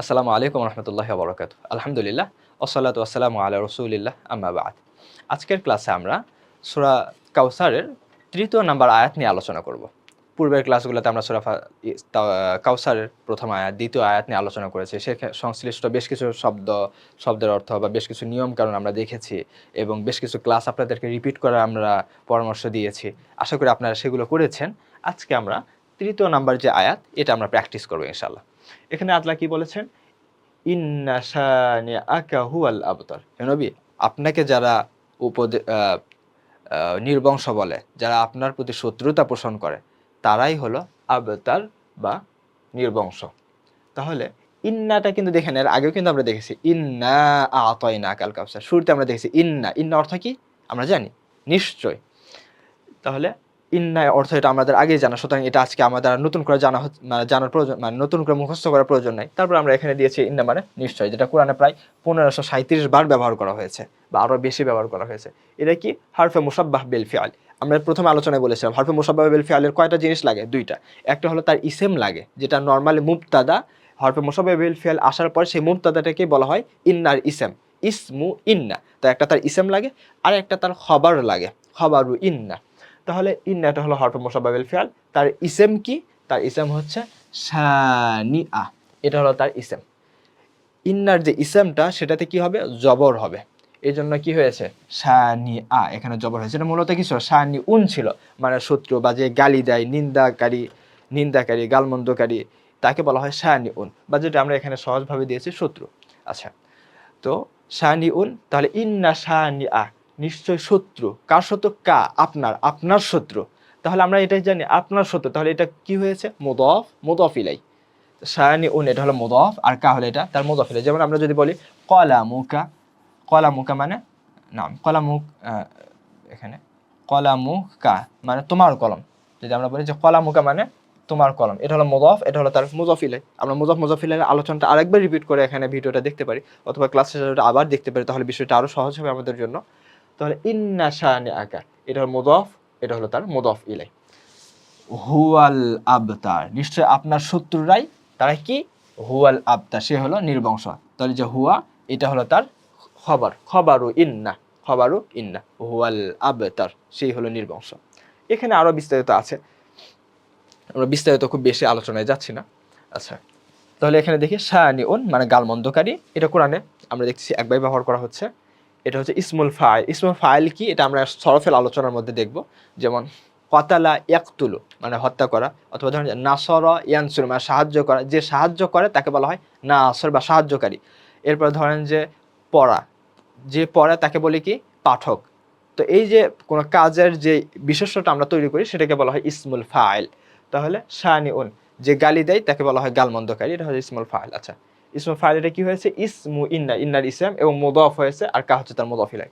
আসসালামু আলাইকুম রহমতুল্লাহ বরকাত আলহামদুলিল্লাহ ওসলাত আসসালামু আল্লাহ রসুলিল্লাহ আম্মাবাদ আজকের ক্লাসে আমরা সুরা কাউসারের তৃতীয় নাম্বার আয়াত নিয়ে আলোচনা করব। পূর্বের ক্লাসগুলোতে আমরা সুরা কাউসারের প্রথম আয়াত, দ্বিতীয় আয়াত নিয়ে আলোচনা করেছি। সে সংশ্লিষ্ট বেশ কিছু শব্দ, শব্দের অর্থ বা বেশ কিছু নিয়ম কারণ আমরা দেখেছি এবং বেশ কিছু ক্লাস আপনাদেরকে রিপিট করার আমরা পরামর্শ দিয়েছি। আশা করি আপনারা সেগুলো করেছেন। আজকে আমরা তৃতীয় নাম্বার যে আয়াত, এটা আমরা প্র্যাকটিস করব ইনশাল্লাহ এখানে আল্লাহ কি বলেছেন? আবতার। নবী, আপনাকে যারা উপদে নির্বংশ বলে, যারা আপনার প্রতি শত্রুতা পোষণ করে, তারাই হলো আবতার বা নির্বংশ। তাহলে, ইন্নাটা কিন্তু দেখেন, এর আগেও কিন্তু আমরা দেখেছি, ইন্না আতয় না কাপসা শুরুতে আমরা দেখেছি, ইন্না। ইন্না অর্থ কি? আমরা জানি, নিশ্চয়। তাহলে ইন্না অর্থ এটা আমাদের আগেই জানা, সুতরাং এটা আজকে আমাদের নতুন করে জানা মানে জানার প্রয়োজন মানে নতুন করে মুখস্থ করার প্রয়োজন নাই। তারপর আমরা এখানে দিয়েছি ইন্না মানে নিশ্চয় যেটা কোরআনে প্রায় পনেরোশো সাঁত্রিশ বার ব্যবহার করা হয়েছে, বা আরও বেশি ব্যবহার করা হয়েছে। এটা কি? হারফে মুসাব্বাহ বেল ফিয়াল আমরা প্রথমে আলোচনায় বলেছিলাম, হারফে মুসাব্বাহ বেল ফিয়ালের কয়টা জিনিস লাগে? দুইটা। একটা হলো তার ইসেম লাগে, যেটা নর্মালি মুবতাদা, হরফে মুসাব্বাহ বেল ফিয়াল আসার পর সেই মুবতাদাটাকে বলা হয় ইন্নার ইসেম, ইসমু ইন্না। তো একটা তার ইসেম লাগে আর একটা তার খবর লাগে, খবরু ইন্না। তাহলে ইন্নাটা হলো হরফে মোসাবাবিল ফিয়াল তার ইসেম কি? তার ইসেম হচ্ছে শানি আ এটা হলো তার ইসেম। ইন্নার যে ইসেমটা, সেটাতে কি হবে? জবর হবে। এই জন্য কি হয়েছে? শানি আ এখানে জবর হয়েছে। এটা মূলত কি ছিল শানি উন ছিল। মানে শত্রু বা যে গালি দেয়, নিন্দাকারী নিন্দাকারী, গালমন্দকারী, তাকে বলা হয় শানি উন বা যেটা আমরা এখানে সহজভাবে দিয়েছি শত্রু। আচ্ছা তো শানি উন তাহলে ইন্না শানি আ নিশ্চয় শত্রু। কার শত্রু? কা, আপনার আপনার শত্রু। তাহলে আমরা এটাই জানি, আপনার শত্রু। তাহলে এটা কি হয়েছে? মোদফ মোদফ ইলাই। শায়ানি উন, এটা হলো মোদফ, আর কা হলো এটা, তার মোদফ ইলাই। যেমন আমরা যদি বলি কলা মুকা কলা মুকা মানে নাম কলা মুখ এখানে কলা মুকা মানে তোমার কলম। যদি আমরা বলি যে কলা মুকা মানে তোমার কলম, এটা হলো মোদফ, এটা হলো তার মুজফিলাই আমরা মুজফ মুজফিলের আলোচনাটা আরেকবার রিপিট করে এখানে ভিডিওটা দেখতে পারি, অথবা ক্লাস আবার দেখতে পারি, তাহলে বিষয়টা আরও সহজ হবে আমাদের জন্য। তাহলে ইন্না শানি আকা এটা হলো মুদফ, এটা হলো তার মুদফ ইলাই। হুয়াল আবতার, নিশ্চয় আপনার শত্রুরাই, তারা কি? হুয়াল আবতার, সে হলো নির্বংশ। তাহলে যে হুয়া, এটা হলো তার খবর, খবরু ইন্না খবরু ইন্না, হুয়াল আবতার, সেই হলো নির্বংশ। এখানে আরও বিস্তারিত আছে। আমরা বিস্তারিত খুব বেশি আলোচনায় যাচ্ছি না। আচ্ছা তাহলে এখানে দেখি শায়ানি উন মানে গালমন্দকারী, এটা কোরআনে আমরা দেখছি একবার ব্যবহার করা হচ্ছে। এটা হচ্ছে ইসমুল ফাইল। ইসমুল ফাইল কি? এটা আমরা সরফেল আলোচনার মধ্যে দেখব। যেমন, কতালা ইয়াকতুলু মানে হত্যা করা, অথবা ধরেন নাসর ইয়ানসুর মানে সাহায্য করা। যে সাহায্য করে, তাকে বলা হয় নাসর বা সাহায্যকারী। এরপর ধরেন যে, পড়া। যে পড়ে, তাকে বলি কি? পাঠক। তো এই যে, কোনো কাজের যে বিশেষটা আমরা তৈরি করি, সেটাকে বলা হয় ইসমুল ফাইল। তাহলে শানি উন যে গালি দেয়, তাকে বলা হয় গালমন্দকারী। এটা হচ্ছে ইসমুল ফাইল। আচ্ছা। ইসমুল ফাইল এটা কি হয়েছে? ইসমু ইন্না ইন্নার ইসলাম এবং মোদফ হয়েছে আর কা হচ্ছে তার মোদফিলাই।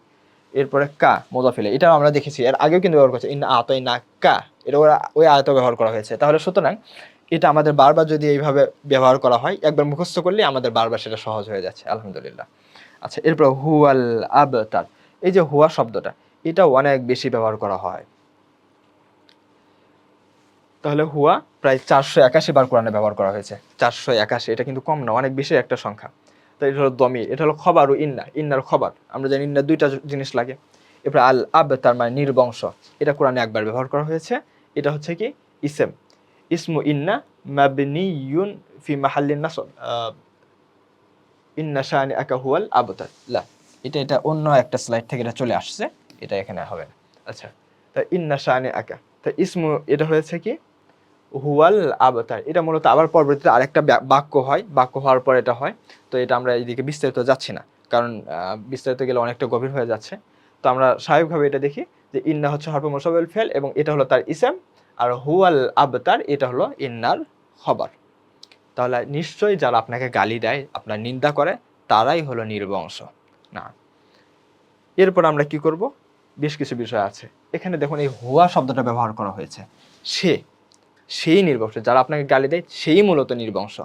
এরপরে কা, মোদফিলাই। এটাও আমরা দেখেছি। এর আগেও কিন্তু ব্যবহার করছে। ইন্না আতই না কা। এটা ওরা, ওই আয়ত ব্যবহার করা হয়েছে। তাহলে সুতরাং এটা আমাদের বারবার যদি এইভাবে ব্যবহার করা হয়, একবার মুখস্থ করলে আমাদের বারবার সেটা সহজ হয়ে যাচ্ছে। আলহামদুলিল্লাহ। আচ্ছা এরপর হুয়াল আবতার। এই যে হুয়া শব্দটা এটাও অনেক বেশি ব্যবহার করা হয়। তাহলে হুয়া প্রায় চারশো একাশি বার কোরআনে ব্যবহার করা হয়েছে। চারশো একাশি, এটা কিন্তু কম না, অনেক বেশি একটা সংখ্যা। তো এটা হলো দমির এটা হলো খবর ও ইন্না, ইন্নার খবর। আমরা জানি ইন্নার দুইটা জিনিস লাগে। এরপর আল আব, তার মানে নির্বংশ। এটা কোরআনে একবার ব্যবহার করা হয়েছে। এটা হচ্ছে কি? ইসেম। ইসমু ইন্না মাবনিয়ুন ফি মাহাল্লিন নাসব। ইন্না শানি আকা হুয়াল আবতার। লা, এটা এটা অন্য একটা স্লাইড থেকে এটা চলে আসছে। এটা এখানে হবে না। আচ্ছা তা ইন্না শানি আকা তা ইসমু, এটা হয়েছে কি? হুয়াল আবতার। এটা মূলত আবার পরবর্তীতে আরেকটা বাক্য হয়। বাক্য হওয়ার পর এটা হয়। তো এটা আমরা এইদিকে বিস্তারিত যাচ্ছি না। কারণ বিস্তারিত গেলে অনেকটা গভীর হয়ে যাচ্ছে। তো আমরা স্বাভাবিকভাবে এটা দেখি যে ইন্না হচ্ছে হরফে মোসাবেল ফেল এবং এটা হলো তার ইসেম আর হুয়াল আবতার এটা হলো ইন্নার খবর। তাহলে নিশ্চয়ই যারা আপনাকে গালি দেয়, আপনার নিন্দা করে, তারাই হলো নির্বংশ। না। এরপর আমরা কি করব? বেশ কিছু বিষয় আছে। এখানে দেখুন এই হুয়া শব্দটা ব্যবহার করা হয়েছে। সে সেই নির্বংশ, যারা আপনাকে গালি দেয়, সেই মূলত নির্বংশ।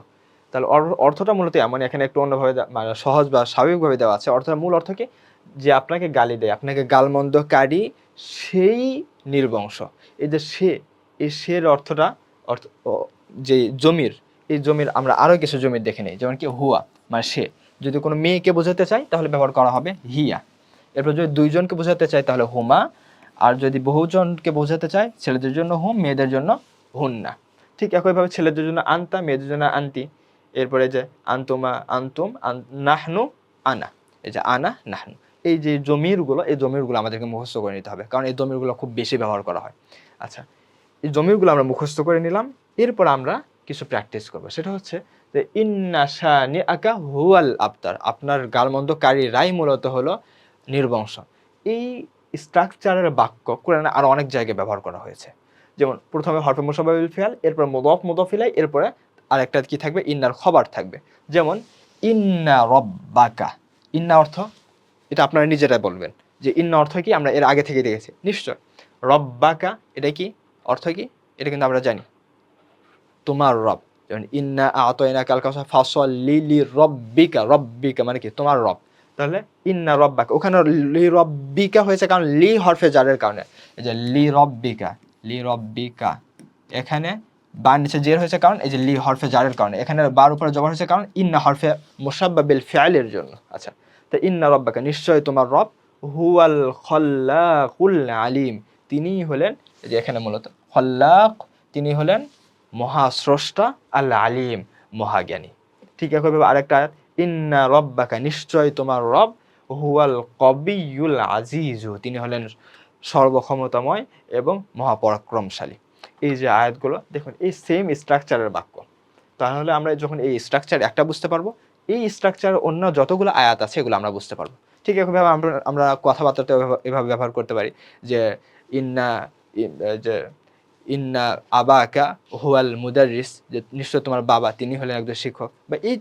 তাহলে অর- অর্থটা মূলত এমন এখানে একটু অন্যভাবে মানে সহজ বা স্বাভাবিকভাবে দেওয়া আছে। অর্থটা মূল অর্থ কি? যে আপনাকে গালি দেয়, আপনাকে গালমন্দকারী সেই নির্বংশ। এই যে সে, এই সের অর্থটা, অর্থ যে জমির, এই জমির আমরা আরও কিছু জমির দেখে নিই, যেমন কি হুয়া মানে সে। যদি কোনো মেয়েকে বোঝাতে চাই তাহলে ব্যবহার করা হবে হিয়া। এরপর যদি দুইজনকে বোঝাতে চাই তাহলে হুমা। আর যদি বহুজনকে বোঝাতে চাই ছেলেদের জন্য হুম, মেয়েদের জন্য হুন্না। ঠিক একইভাবে ছেলেদের জন্য আন্তা মেয়েদের জন্য আন্তি এরপরে যে আন্তুমা, আন্তুম, আন- নাহনু, আনা। এই যে আনা, নাহনু। এই যে জমিরগুলো, এই জমিরগুলো আমাদেরকে মুখস্থ করে নিতে হবে। কারণ এই জমিরগুলো খুব বেশি ব্যবহার করা হয়। আচ্ছা এই জমিরগুলো আমরা মুখস্থ করে নিলাম। এরপর আমরা কিছু প্র্যাকটিস করব। সেটা হচ্ছে যে ইন্না শানি আকা হুয়াল আবতার। আপনার গালমন্দকারীরাই মূলত হলো নির্বংশ। এই স্ট্রাকচারের বাক্য কোরআনে আরও অনেক জায়গায় ব্যবহার করা হয়েছে। যেমন প্রথমে হরফে মুসাবাবিল ফিয়াল এরপর মুদফ মুদফিলাই এরপরে আরেকটা কি থাকবে? ইন্নার খবর থাকবে। যেমন ইন্না রব্বাকা, ইন্না অর্থ, এটা আপনারা নিজেরাই বলবেন যে ইন্না অর্থ কি? আমরা এর আগে থেকে দেখেছি। নিশ্চয়। রব্বাকা, এটা কি? অর্থ কি? এটা কিন্তু আমরা জানি। তোমার রব, যেমন ইন্না আতয়না কাল কাউসা ফাসল লি রব্বিকা রব্বিকা মানে কি? তোমার রব। তাহলে ইন্না রব্বাকা, ওখানে লি রব্বিকা হয়েছে কারণ লি হরফে জারের কারণে। এই যে লি রব্বিকা লি রব্বিকা এখানে বার নিচে জের হয়েছে কারণ, এই যে লি হরফে জারের কারণে। এখানে বার উপরে জবর হয়েছে কারণ, ইন্না হরফে মুসাব্বাবিল ফিআলের জন্য। আচ্ছা তো ইন্না রব্বাকা নিশ্চয় তোমার রব হুয়াল খল্লাকুল আলিম। তিনিই হলেন যে এখানে মূলত, খল্লাক, তিনি হলেন মহাস্রষ্টা আল আলিম, মহাজ্ঞানী। ঠিক একইভাবে আরেকটা আয়াত, ইন্না রব্বাকা নিশ্চয় তোমার রব হুয়াল কবিউল আজিজু। তিনি হলেন সর্বক্ষমতাময় এবং মহাপরাক্রমশালী। এই যে আয়াতগুলো, দেখুন, এই সেম স্ট্রাকচারের বাক্য। তাহলে আমরা যখন এই স্ট্রাকচার একটা বুঝতে পারব, এই স্ট্রাকচার অন্য যতগুলো আয়াত আছে এগুলো আমরা বুঝতে পারব। ঠিক একইভাবে আমরা আমরা কথাবার্তাতে এভাবে- ব্যবহার করতে পারি যে, ইন্না যে, ইন্না আবাকা হুয়াল মুদারিস যে, নিশ্চয় তোমার বাবা তিনি হলেন একজন শিক্ষক বা এই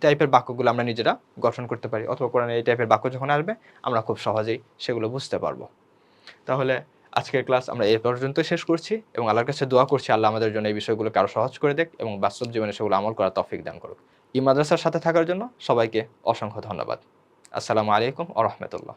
টাইপের বাক্যগুলো আমরা নিজেরা গঠন করতে পারি। অথবা কোরআনে এই টাইপের বাক্য যখন আসবে, আমরা খুব সহজেই সেগুলো বুঝতে পারব। তাহলে আজকের ক্লাস আমরা এই পর্যন্ত শেষ করছি এবং আল্লাহর কাছে দোয়া করছি আল্লাহ আমাদের জন্য এই বিষয়গুলো আরও সহজ করে দেখ এবং বাস্তব জীবনে সেগুলো আমল করার তফিক দান করুক। এই মাদ্রাসার সাথে থাকার জন্য সবাইকে অসংখ্য ধন্যবাদ। আসসালামু আলাইকুম আ রহমতুল্লাহ।